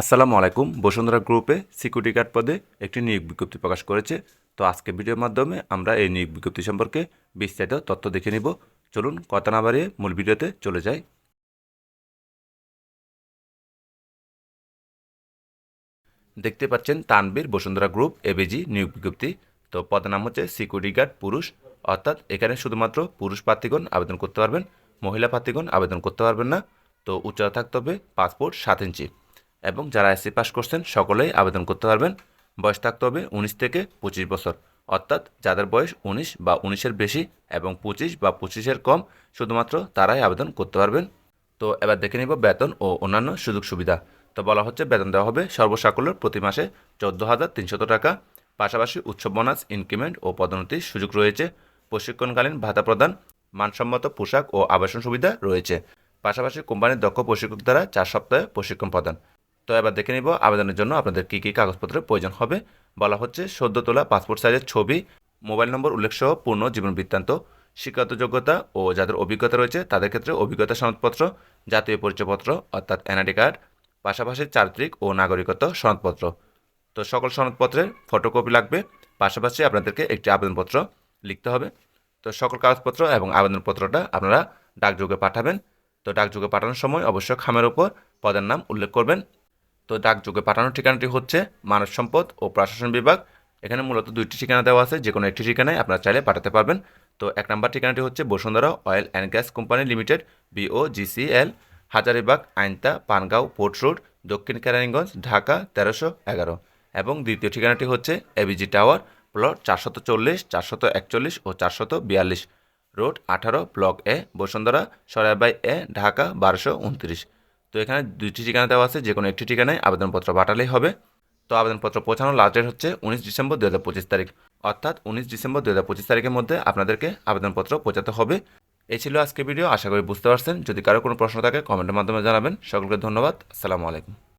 আসসালামু আলাইকুম। বসুন্ধরা গ্রুপে সিকিউরিটি গার্ড পদে একটি নিয়োগ বিজ্ঞপ্তি প্রকাশ করেছে। তো আজকে ভিডিওর মাধ্যমে আমরা এই নিয়োগ বিজ্ঞপ্তি সম্পর্কে বিস্তারিত তথ্য দেখে নিব। চলুন কথা না বাড়িয়ে মূল ভিডিওতে চলে যাই। দেখতে পাচ্ছেন তানবীর বসুন্ধরা গ্রুপ এবিজি নিয়োগ বিজ্ঞপ্তি। তো পদের নাম হচ্ছে সিকিউরিটি গার্ড পুরুষ। অর্থাৎ এখানে শুধুমাত্র পুরুষ প্রার্থীগণ আবেদন করতে পারবেন, মহিলা প্রার্থীগণ আবেদন করতে পারবেন না। তো উচ্চতা থাকতে হবে পাসপোর্ট সাত ইঞ্চি। এবং যারা এসসি পাস করছেন সকলেই আবেদন করতে পারবেন। বয়স থাকতে হবে উনিশ থেকে পঁচিশ বছর। অর্থাৎ যাদের বয়স উনিশ বা উনিশের বেশি এবং পঁচিশ বা পঁচিশের কম, শুধুমাত্র তারাই আবেদন করতে পারবেন। তো এবার দেখে নিব বেতন ও অন্যান্য সুযোগ সুবিধা। তো বলা হচ্ছে বেতন দেওয়া হবে সর্বসাকুল্যের প্রতি মাসে চোদ্দ হাজার তিনশত টাকা। পাশাপাশি উৎসব বোনাস, ইনক্রিমেন্ট ও পদোন্নতির সুযোগ রয়েছে। প্রশিক্ষণকালীন ভাতা প্রদান, মানসম্মত পোশাক ও আবাসন সুবিধা রয়েছে। পাশাপাশি কোম্পানির দক্ষ প্রশিক্ষক দ্বারা চার সপ্তাহে প্রশিক্ষণ প্রদান। তো এবার দেখে নিব আবেদনের জন্য আপনাদের কী কী কাগজপত্রের প্রয়োজন হবে। বলা হচ্ছে, সদ্য তোলা পাসপোর্ট সাইজের ছবি, মোবাইল নম্বর উল্লেখ সহ পূর্ণ জীবন বৃত্তান্ত, শিক্ষাগত যোগ্যতা ও যাদের অভিজ্ঞতা রয়েছে তাদের ক্ষেত্রে অভিজ্ঞতা সনদপত্র, জাতীয় পরিচয়পত্র অর্থাৎ এনআইডি কার্ড, পাশাপাশি চারিত্রিক ও নাগরিকত্ব সনদপত্র। তো সকল সনদপত্রের ফটোকপি লাগবে, পাশাপাশি আপনাদেরকে একটি আবেদনপত্র লিখতে হবে। তো সকল কাগজপত্র এবং আবেদনপত্রটা আপনারা ডাকযোগে পাঠাবেন। তো ডাকযোগে পাঠানোর সময় অবশ্যই খামের ওপর পদের নাম উল্লেখ করবেন। তো ডাকযোগে পাঠানোর ঠিকানাটি হচ্ছে মানব সম্পদ ও প্রশাসন বিভাগ। এখানে মূলত দুইটি ঠিকানা দেওয়া আছে যে কোনো একটি ঠিকানায় আপনারা চাইলে পাঠাতে পারবেন। তো এক নম্বর ঠিকানাটি হচ্ছে Bashundhara oil and gas company limited BO GCL Hazaribagh, আইনতা, Pangaon, port road, দক্ষিণ কেরানীগঞ্জ, ঢাকা, তেরোশো এগারো। এবং দ্বিতীয় ঠিকানাটি হচ্ছে এবিজি টাওয়ার, প্লট চারশত চল্লিশ, চারশত একচল্লিশ ও চারশত বিয়াল্লিশ। রোড আঠারো, ব্লক এ, বসুন্ধরা, সরাইবাই এ, ঢাকা, বারোশো উনত্রিশ। তো এখানে দুইটি ঠিকানা দেওয়া আছে যে কোনো একটি ঠিকানায় আবেদনপত্র পাঠালেই হবে। তো আবেদনপত্র পৌঁছানোর লাস্ট ডেট হচ্ছে উনিশ ডিসেম্বর দু হাজার পঁচিশ তারিখ। অর্থাৎ উনিশ ডিসেম্বর দু হাজার পঁচিশ তারিখের মধ্যে আপনাদেরকে আবেদনপত্র পৌঁছাতে হবে। এই ছিল আজকে ভিডিও আশা করি বুঝতে পারছেন। যদি কারও কোনো প্রশ্ন থাকে কমেন্টের মাধ্যমে জানাবেন। সকলকে ধন্যবাদ। আসসালামু আলাইকুম।